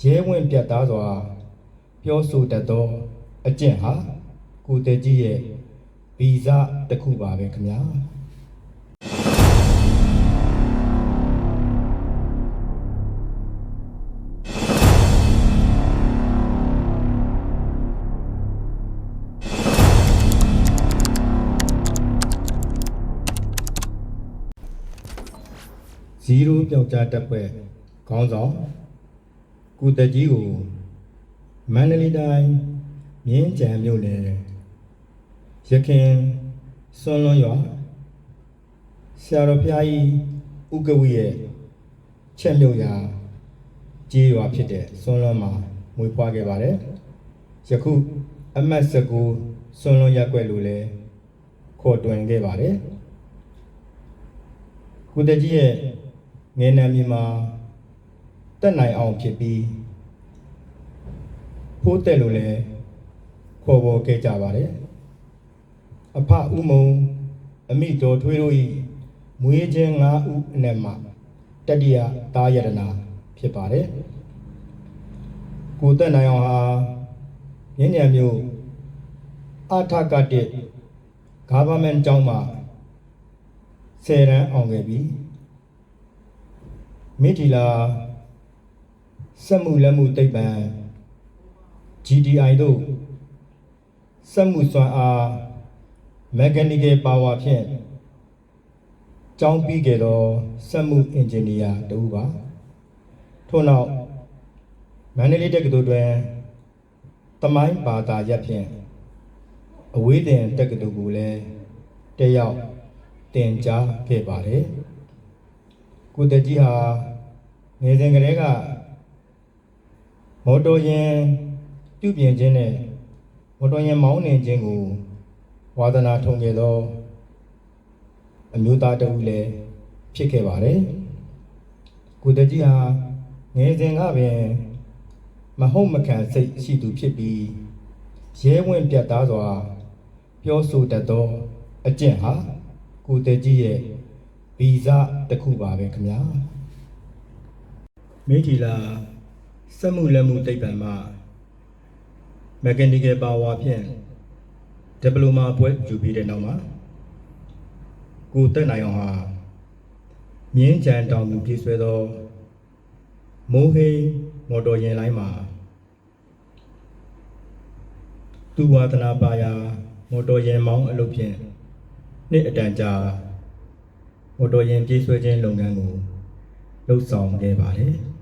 ရဲဝင့်ပြတ်သားစွာ ပြောဆိုတတ်သောအကျင့်ဟာကိုယ်တကြီးရဲ့ဗီဇတစ်ခုပါပဲခင်ဗျာဇီရိုပြောက်ကြားတပ်ဖွဲ့ခေါင်းဆောင် ကုတကြီးကိုမန္တလေးတိုင်းမြင်းကြံမြို့နယ်ရခင်စွန်လွန်ရွာဆရာတော်ဖျားကြီးဥက္ကဝိရဲ့ချက်မြို့ရာကြေးရွာဖြစ်တဲ့စွန်လွန်မှာမွေးဖွားခဲ့ပါတယ်ယခုအမတ်စကူစွန်လွန်ရက်ွက်လို့လည်းခေါ်တွင်ခဲ့ပါတယ်ကုတကြီးရဲ့ငယ်နံမြေမှာ တက်နိုင်အောင်ဖြစ်ပြီးဖိုးတက်လို့လည်းခေါ်ပေါ်ခဲ့ကြပါတယ်အဖဥမုံအမိတော်ထွေးတို့၏မွေးခြင်း၅ဦးအနက်မှတတိယသားယတနာဖြစ်ပါတယ်ကိုတက်နိုင်အောင်ဟာညဉ့်ညံမျိုးအထကတက် government ကျောင်းမှာဆယ်ရန်အောင်ခဲ့ပြီမိထီလာ စက်မှုလက်မှုသိပ္ပံ GDI တို့စက်မှုစွမ်းအား mechanical power ဖြင့်ကျောင်းပြီးခဲ့သောစက်မှုအင်ဂျင်နီယာတူပါထို့နောက်မန္တလေးတက္ကသိုလ်တွင်တမိုင်းဘာသာရပ်ဖြင့်အဝေးသင်တက္ကသိုလ်ကိုလည်းတက်ရောက်တင်ကြားခဲ့ပါတယ်ကိုတကြီးဟာငယ်စဉ်ကတည်းက မော်တော်ယာဉ်ပြုပြင်ခြင်းနဲ့မော်တော်ယာဉ်မောင်းနှင်ခြင်းကိုဝါသနာထုံခဲ့သောအမျိုးသားတစ်ဦးလည်းဖြစ်ခဲ့ပါတယ်ကိုတကြီးဟာငယ်စဉ်ကပင်မဟုတ်မခံစိတ်ရှိသူဖြစ်ပြီးရဲဝင့်ပြတ်သားစွာပြောဆိုတတ်သောအကျင့်ဟာကိုတက်ကြီးရဲ့ဗီဇတစ်ခုပါပဲခင်ဗျာမိထီလာ စက်မှုလက်မှုသိပ္ပံမှာ mechanical power ဖြင့်ဒီပလိုမာဘွဲ့ယူပြီးတဲ့နောက်မှာကိုတက်နိုင်အောင်ဟာမြင်းကြံတောင်သူပြည့်ဆွဲသောမိုးဟိန်းမော်တော်ယာဉ်လိုင်းမှာသူဝါသနာပါရာမော်တော်ယာဉ်မောင်းအလုပ်ဖြင့်နှစ်အတန်ကြာမော်တော်ယာဉ်ပြေးဆွဲခြင်းလုပ်ငန်းကိုလှုပ်ဆောင်ခဲ့ပါတယ်။